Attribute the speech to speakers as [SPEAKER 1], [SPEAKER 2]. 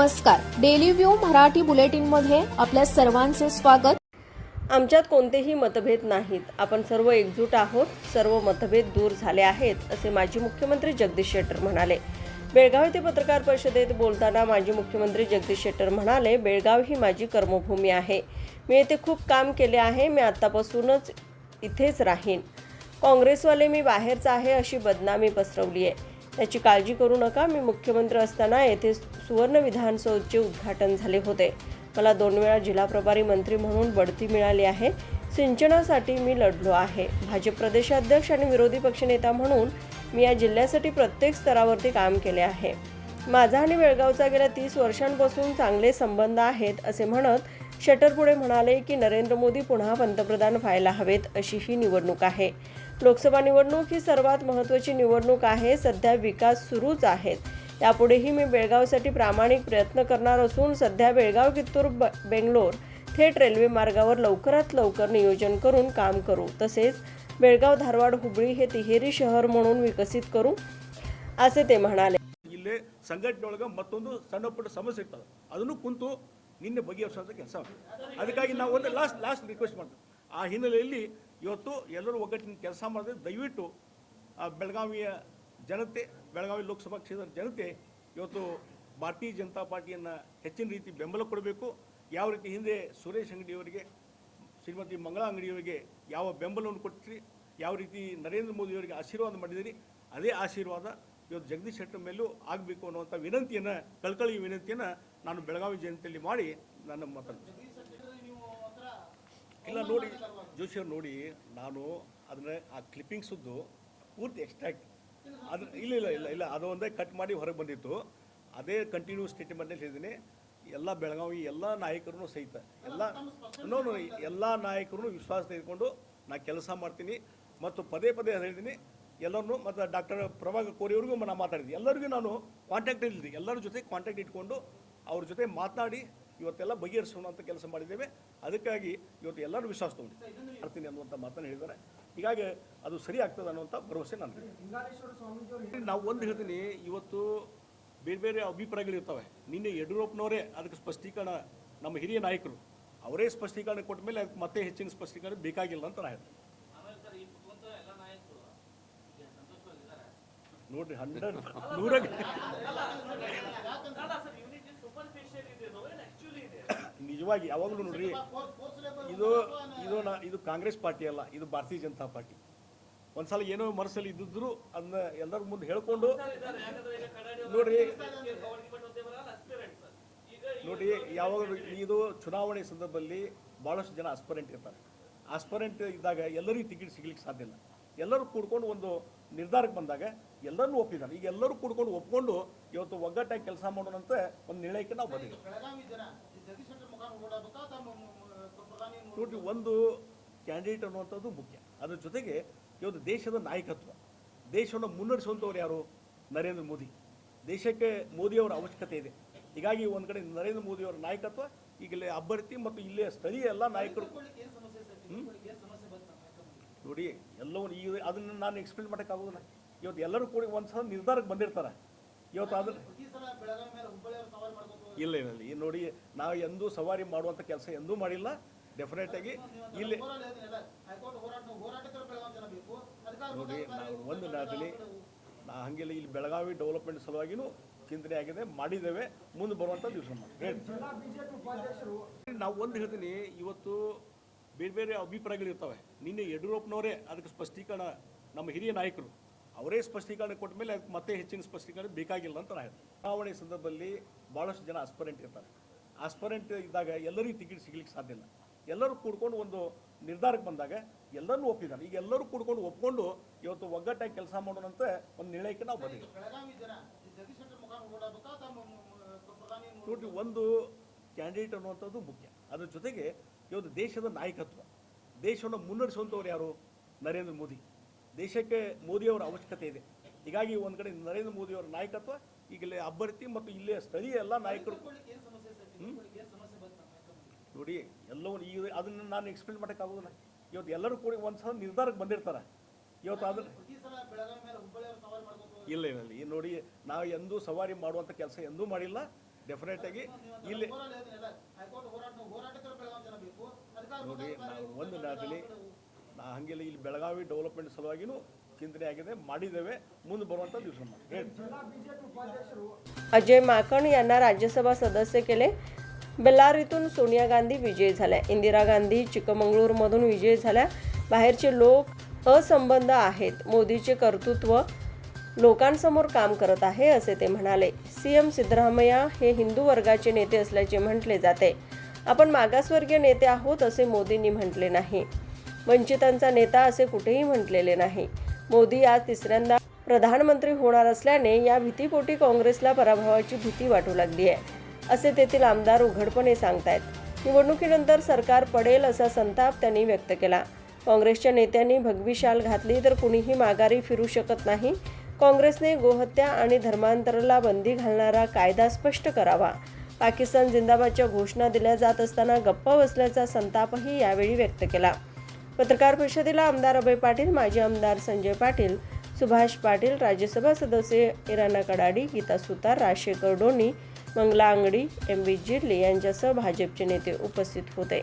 [SPEAKER 1] नमस्कार. Daily view Marathi बुलेटिनमध्ये आपल्या सर्वांचे स्वागत.
[SPEAKER 2] आमच्यात कोणतेही मतभेद नाहीत. आपण सर्व एकजूट आहोत. सर्व मतभेद दूर झाले आहेत असे माजी मुख्यमंत्री जगदीश शेट्टर म्हणाले. बेळगाव येथे पत्रकार परिषदेत बोलताना माजी मुख्यमंत्री जगदीश शेट्टर म्हणाले बेळगाव ही माझी कर्मभूमी आहे. मी येथे खूप काम केले आहे. मी आत्तापासूनच इथेच राहीन. काँग्रेसवाले मी बाहेरचा आहे अशी बदनामी पसरवली आहे त्याची काळजी करू नका. मी मुख्यमंत्री असताना येथे सुवर्ण विधानसौधचे उद्घाटन झाले होते. मला दोन वेळा जिल्हा प्रभारी मंत्री म्हणून बढती मिळाली आहे. सिंचनासाठी मी लढलो आहे. भाजप प्रदेशाध्यक्ष आणि विरोधी पक्षनेता म्हणून मी या जिल्ह्यासाठी प्रत्येक स्तरावरती काम केले आहे. माझा आणि बेळगावचा गेल्या तीस वर्षांपासून चांगले संबंध आहेत असे म्हणत शटर पुढे म्हणाले की नरेंद्र मोदी पुन्हा पंतप्रधान व्हायला हवेत अशी ही निवडणूक आहे. लोकसभा निवडणूक ही सर्वात महत्त्वाची निवडणूक आहे सध्या विकास सुरूच आहेत यापुढेही मी बेळगावसाठी प्रामाणिक प्रयत्न करणार असून सध्या बेळगाव कित्तूर ब बेंगलोर थेट रेल्वे मार्गावर लवकरात लवकर नियोजन करून काम करू तसेच बेळगाव धारवाड हुबळी हे तिहेरी शहर म्हणून विकसित करू असे ते म्हणाले
[SPEAKER 3] ಇಲ್ಲಿ ಸಂಘಟನೆ ಒಳಗೆ ಮತ್ತೊಂದು ಸಣ್ಣ ಪುಟ್ಟ ಸಮಸ್ಯೆ ಇರ್ತದೆ ಅದನ್ನು ಕುಂತು ನಿನ್ನೆ ಬಗೆಹರಿಸೋಂಥ ಕೆಲಸ ಅದಕ್ಕಾಗಿ ನಾವು ಒಂದು ಲಾಸ್ಟ್ ಲಾಸ್ಟ್ ರಿಕ್ವೆಸ್ಟ್ ಮಾಡ್ತೀವಿ ಆ ಹಿನ್ನೆಲೆಯಲ್ಲಿ ಇವತ್ತು ಎಲ್ಲರೂ ಒಗ್ಗಟ್ಟಿನ ಕೆಲಸ ಮಾಡಿದ್ರೆ ದಯವಿಟ್ಟು ಬೆಳಗಾವಿಯ ಜನತೆ, ಬೆಳಗಾವಿ ಲೋಕಸಭಾ ಕ್ಷೇತ್ರದ ಜನತೆ ಇವತ್ತು ಭಾರತೀಯ ಜನತಾ ಪಾರ್ಟಿಯನ್ನು ಹೆಚ್ಚಿನ ರೀತಿ ಬೆಂಬಲ ಕೊಡಬೇಕು. ಯಾವ ರೀತಿ ಹಿಂದೆ ಸುರೇಶ್ ಅಂಗಡಿಯವರಿಗೆ ಶ್ರೀಮತಿ ಮಂಗಳಾ ಅಂಗಡಿಯವರಿಗೆ ಯಾವ ಬೆಂಬಲವನ್ನು ಕೊಟ್ಟಿರಿ, ಯಾವ ರೀತಿ ನರೇಂದ್ರ ಮೋದಿಯವರಿಗೆ ಆಶೀರ್ವಾದ ಮಾಡಿದಿರಿ, ಅದೇ ಆಶೀರ್ವಾದ ಇವತ್ತು ಜಗದೀಶ್ ಶೆಟ್ಟರ್ ಮೇಲೂ ಆಗಬೇಕು ಅನ್ನುವಂಥ ವಿನಂತಿಯನ್ನು, ಕಳ್ಕಳಿ ವಿನಂತಿಯನ್ನು ನಾನು ಬೆಳಗಾವಿ ಜಯಂತಿಯಲ್ಲಿ ಮಾಡಿ ನನ್ನ ಮಾತಾಡ್ತೀನಿ ಇಲ್ಲ ನೋಡಿ ಜೋಶಿ ಅವ್ರು ನೋಡಿ, ನಾನು ಅದನ್ನ ಆ ಕ್ಲಿಪ್ಪಿಂಗ್ಸದ್ದು ಪೂರ್ತಿ ಎಕ್ಸ್ಟ್ರಾಕ್ಟ್ ಅದು ಇಲ್ಲ ಇಲ್ಲ ಇಲ್ಲ ಇಲ್ಲ, ಅದು ಒಂದೇ ಕಟ್ ಮಾಡಿ ಹೊರಗೆ ಬಂದಿತ್ತು. ಅದೇ ಕಂಟಿನ್ಯೂ ಸ್ಟೇಟ್ಮೆಂಟ್ನಲ್ಲಿ ಹೇಳಿದ್ದೀನಿ ಎಲ್ಲ ಬೆಳಗಾವಿ, ಎಲ್ಲ ನಾಯಕರು ಸಹಿತ, ಎಲ್ಲ ನೋ ನೋ, ಎಲ್ಲ ನಾಯಕರು ವಿಶ್ವಾಸ ತೆಗೆದುಕೊಂಡು ನಾ ಕೆಲಸ ಮಾಡ್ತೀನಿ. ಮತ್ತು ಪದೇ ಪದೇ ಹೇಳಿದ್ದೀನಿ ಎಲ್ಲರನ್ನೂ ಮತ್ತು ಡಾಕ್ಟರ್ ಪ್ರಭಾಕರ್ ಕೋರಿಯವ್ರಿಗೂ ನಾನು ಮಾತಾಡಿದ್ದೀನಿ ಎಲ್ಲರಿಗೂ ನಾನು ಕಾಂಟ್ಯಾಕ್ಟ್ ಇಲ್ಲಿದ್ದೆ ಎಲ್ಲರ ಜೊತೆ ಕಾಂಟ್ಯಾಕ್ಟ್ ಇಟ್ಕೊಂಡು ಅವ್ರ ಜೊತೆ ಮಾತನಾಡಿ ಇವತ್ತೆಲ್ಲ ಬಗೆಹರಿಸೋಣ ಅಂತ ಕೆಲಸ ಮಾಡಿದ್ದೇವೆ ಅದಕ್ಕಾಗಿ ಇವತ್ತು ಎಲ್ಲರೂ ವಿಶ್ವಾಸ ತಗೊಂಡು ಮಾಡ್ತೀನಿ ಅನ್ನುವಂಥ ಮಾತನ್ನು ಹೇಳಿದ್ದಾರೆ ಹೀಗಾಗಿ ಅದು ಸರಿ ಆಗ್ತದೆ ಅನ್ನುವಂಥ ಭರವಸೆ ನಾನು ನಾವು ಒಂದು ಹೇಳ್ತೀನಿ ಇವತ್ತು ಬೇರೆ ಬೇರೆ ಅಭಿಪ್ರಾಯಗಳಿರ್ತವೆ ನಿನ್ನೆ ಯಡಿಯೂರಪ್ಪನವರೇ ಅದಕ್ಕೆ ಸ್ಪಷ್ಟೀಕರಣ ನಮ್ಮ ಹಿರಿಯ ನಾಯಕರು ಅವರೇ ಸ್ಪಷ್ಟೀಕರಣ ಕೊಟ್ಟ ಮೇಲೆ ಅದಕ್ಕೆ ಮತ್ತೆ ಹೆಚ್ಚಿನ ಸ್ಪಷ್ಟೀಕರಣ ಬೇಕಾಗಿಲ್ಲ ಅಂತ ನಾನು ಹೇಳ್ತೀನಿ ನೋಡ್ರಿ ಹಂಡ್ರೆಡ್ ನೂರಾಗ ನಿಜವಾಗಿ ಯಾವಾಗಲೂ ನೋಡ್ರಿ, ಇದು ಇದು ನಾ, ಇದು ಕಾಂಗ್ರೆಸ್ ಪಾರ್ಟಿ ಅಲ್ಲ, ಇದು ಭಾರತೀಯ ಜನತಾ ಪಾರ್ಟಿ. ಒಂದ್ಸಲ ಏನೋ ಮನಸ್ಸಲ್ಲಿ ಇದ್ದಿದ್ರು ಅದನ್ನ ಎಲ್ಲರ ಮುಂದೆ ಹೇಳ್ಕೊಂಡು, ನೋಡ್ರಿ ನೋಡಿ ಯಾವಾಗ ಇದು ಚುನಾವಣೆ ಸಂದರ್ಭದಲ್ಲಿ ಭಾಳಷ್ಟು ಜನ ಆಸ್ಪರೆಂಟ್ ಇರ್ತಾರೆ. ಆಸ್ಪರೆಂಟ್ ಇದ್ದಾಗ ಎಲ್ಲರಿಗೂ ಟಿಕೆಟ್ ಸಿಗ್ಲಿಕ್ಕೆ ಸಾಧ್ಯ ಇಲ್ಲ. ಎಲ್ಲರೂ ಕೂಡ್ಕೊಂಡು ಒಂದು ನಿರ್ಧಾರಕ್ಕೆ ಬಂದಾಗ ಎಲ್ಲರೂ ಒಪ್ಪಿದ್ದಾರೆ. ಈಗ ಎಲ್ಲರೂ ಕೂಡ್ಕೊಂಡು ಒಪ್ಕೊಂಡು ಇವತ್ತು ಒಗ್ಗಟ್ಟಾಗಿ ಕೆಲಸ ಮಾಡೋಣ ಅಂತ ಒಂದು ನಿರ್ಣಯಕ್ಕೆ ನಾವು ಬಂದಿದ್ದೀವಿ. ನೋಡಿ ಒಂದು ಕ್ಯಾಂಡಿಡೇಟ್ ಅನ್ನುವಂಥದ್ದು ಮುಖ್ಯ. ಅದ್ರ ಜೊತೆಗೆ ಇವತ್ತು ದೇಶದ ನಾಯಕತ್ವ. ದೇಶವನ್ನು ಮುನ್ನಡೆಸುವಂಥವ್ರು ಯಾರು? ನರೇಂದ್ರ ಮೋದಿ. ದೇಶಕ್ಕೆ ಮೋದಿಯವರ ಅವಶ್ಯಕತೆ ಇದೆ. ಹೀಗಾಗಿ ಒಂದು ಕಡೆ ನರೇಂದ್ರ ಮೋದಿಯವರ ನಾಯಕತ್ವ ಈಗ ಇಲ್ಲಿ ಅಭ್ಯರ್ಥಿ ಮತ್ತು ಇಲ್ಲಿಯ ಸ್ಥಳೀಯ ಎಲ್ಲ ನಾಯಕರು ನೋಡಿ ಎಲ್ಲವನ್ನು ಈಗ ಅದನ್ನು ನಾನು ಎಕ್ಸ್ಪ್ಲೇನ್ ಮಾಡೋಕ್ಕಾಗೋದಿಲ್ಲ. ಇವತ್ತು ಎಲ್ಲರೂ ಕೂಡ ಒಂದು ಸಲ ನಿರ್ಧಾರಕ್ಕೆ ಬಂದಿರ್ತಾರೆ. ಇವತ್ತು ಅದನ್ನು ಇಲ್ಲ ಇಲ್ಲ ಈ ನೋಡಿ ನಾವು ಎಂದೂ ಸವಾರಿ ಮಾಡುವಂಥ ಕೆಲಸ ಎಂದೂ ಮಾಡಿಲ್ಲ. ಡೆಫಿನೆಟ್ ಆಗಿ ಇಲ್ಲಿ ನೋಡಿ ನಾವು ಒಂದು ನಾದಲ್ಲಿ ನಾ ಹಂಗೆಲ್ಲ ಇಲ್ಲಿ ಬೆಳಗಾವಿ ಡೆವಲಪ್ಮೆಂಟ್ ಸಲುವಾಗಿನೂ ಚಿಂತನೆ ಆಗಿದೆ ಮಾಡಿದ್ದೇವೆ. ಮುಂದೆ ಬರುವಂಥ ದಿವಸ ಮಾಡಿ ನಾವು ಒಂದು ಹೇಳ್ತೀನಿ ಇವತ್ತು ಬೇರೆ ಬೇರೆ ಅಭಿಪ್ರಾಯಗಳಿರ್ತವೆ. ನಿನ್ನೆ ಯಡಿಯೂರಪ್ಪನವರೇ ಅದಕ್ಕೆ ಸ್ಪಷ್ಟೀಕರಣ ನಮ್ಮ ಹಿರಿಯ ನಾಯಕರು. ಅವರೇ ಸ್ಪಷ್ಟೀಕರಣ ಕೊಟ್ಟ ಮೇಲೆ ಅದಕ್ಕೆ ಮತ್ತೆ ಹೆಚ್ಚಿನ ಸ್ಪಷ್ಟೀಕರಣ ಬೇಕಾಗಿಲ್ಲ ಅಂತ ನಾನು ಹೇಳ್ತೀನಿ. ಚುನಾವಣೆ ಸಂದರ್ಭದಲ್ಲಿ ಭಾಳಷ್ಟು ಜನ ಆಸ್ಪರೆಂಟ್ ಇರ್ತಾರೆ. ಆಸ್ಪರೆಂಟ್ ಇದ್ದಾಗ ಎಲ್ಲರಿಗೂ ಟಿಕೆಟ್ ಸಿಗ್ಲಿಕ್ಕೆ ಸಾಧ್ಯ ಇಲ್ಲ. ಎಲ್ಲರೂ ಕೂಡ್ಕೊಂಡು ಒಂದು ನಿರ್ಧಾರಕ್ಕೆ ಬಂದಾಗ ಎಲ್ಲರೂ ಒಪ್ಪಿದ್ದಾರೆ. ಈಗ ಎಲ್ಲರೂ ಕೂಡ್ಕೊಂಡು ಒಪ್ಕೊಂಡು ಇವತ್ತು ಒಗ್ಗಟ್ಟಾಗಿ ಕೆಲಸ ಮಾಡೋಣ ಅಂತ ಒಂದು ನಿರ್ಣಯಕ್ಕೆ ನಾವು ಬಂದಿದ್ದೀವಿ. ನೋಡಿ ಒಂದು ಕ್ಯಾಂಡಿಡೇಟ್ ಅನ್ನುವಂಥದ್ದು ಮುಖ್ಯ. ಅದ್ರ ಜೊತೆಗೆ ಇವತ್ತು ದೇಶದ ನಾಯಕತ್ವ ದೇಶವನ್ನು ಮುನ್ನಡೆಸುವಂಥವ್ರು ಯಾರು? ನರೇಂದ್ರ ಮೋದಿ. ದೇಶಕ್ಕೆ ಮೋದಿಯವರ ಅವಶ್ಯಕತೆ ಇದೆ ಹೀಗಾಗಿ ಒಂದು ಕಡೆ ನರೇಂದ್ರ ಮೋದಿಯವರ ನಾಯಕತ್ವ ಈಗ ಇಲ್ಲಿ ಅಭ್ಯರ್ಥಿ ಮತ್ತು ಇಲ್ಲಿಯ ಸ್ಥಳೀಯ ಎಲ್ಲ ನಾಯಕರು ನೋಡಿ ಎಲ್ಲವನ್ನು ಈಗ ಅದನ್ನು ನಾನು ಎಕ್ಸ್ಪ್ಲೇನ್ ಮಾಡೋಕ್ಕಾಗೋದಿಲ್ಲ ಇವತ್ತು ಎಲ್ಲರೂ ಕೂಡ ಒಂದು ಸಲ ನಿರ್ಧಾರಕ್ಕೆ ಬಂದಿರ್ತಾರೆ ಇವತ್ತು ಅದು
[SPEAKER 4] ಪ್ರತಿ ಬೆಳಗಾವಿ ಮೇಲೆ ಹುಬ್ಬಳ್ಳಿ ಅವರು ಮಾಡ್ಕೊಂಡು
[SPEAKER 3] ಇಲ್ಲ ಇಲ್ಲ ಇಲ್ಲ ಈ ನೋಡಿ ನಾವು ಎಂದೂ ಸವಾರಿ ಮಾಡುವಂಥ ಕೆಲಸ ಎಂದೂ ಮಾಡಿಲ್ಲ ಡೆಫಿನೆಟ್ ಆಗಿ ಇಲ್ಲಿ ನೋಡಿ ನಾವು ಒಂದು ನಾಟಲ್ಲಿ ನಾ ಹಂಗಿಲ್ಲ ಇಲ್ಲಿ ಬೆಳಗಾವಿ ಡೆವಲಪ್ಮೆಂಟ್ ಸಲುವಾಗಿನೂ ಚಿಂತನೆ ಆಗಿದೆ ಮಾಡಿದ್ದೇವೆ ಮುಂದೆ ಬರುವಂಥ ದಿವಸ ಮಾಡಿ ಹೇಳಿ
[SPEAKER 2] अजय माकण यांना राज्यसभा सदस्य केले बेल्लारीतून सोनिया गांधी विजयी झाल्या इंदिरा गांधी चिकमंगळूरमधून विजयी झाल्या बाहेरचे लोक असंबंध आहेत मोदीचे कर्तृत्व लोकांसमोर काम करत आहे असे ते म्हणाले सीएम सिद्धरामय्या हे हिंदू वर्गाचे नेते असल्याचे म्हटले जाते आपण मागासवर्गीय नेते आहोत असे मोदींनी म्हटले नाही वंचितांचा नेता असे कुठेही म्हटलेले नाही. मोदी आज तिसऱ्यांदा प्रधानमंत्री होणार असल्याने या भीतीपोटी काँग्रेसला पराभवाची भीती वाटू लागली आहे असे तेथील आमदार उघडपणे सांगतायत. निवडणुकीनंतर सरकार पडेल असा संताप त्यांनी व्यक्त केला. काँग्रेसच्या नेत्यांनी भगवी शाल घातली तर कुणीही माघारी फिरू शकत नाही. काँग्रेसने गोहत्या आणि धर्मांतराला बंदी घालणारा कायदा स्पष्ट करावा. पाकिस्तान जिंदाबादच्या घोषणा दिल्या जात असताना गप्पा बसल्याचा संतापही यावेळी व्यक्त केला. पत्रकार परिषदेला आमदार अभय पाटील माजी आमदार संजय पाटील सुभाष पाटील राज्यसभा सदस्य इराणा कडाडी गीता सुतार राजशेखर डोणी मंगला अंगडी एम बी जिर्ले यांच्यासह भाजपचे नेते उपस्थित होते.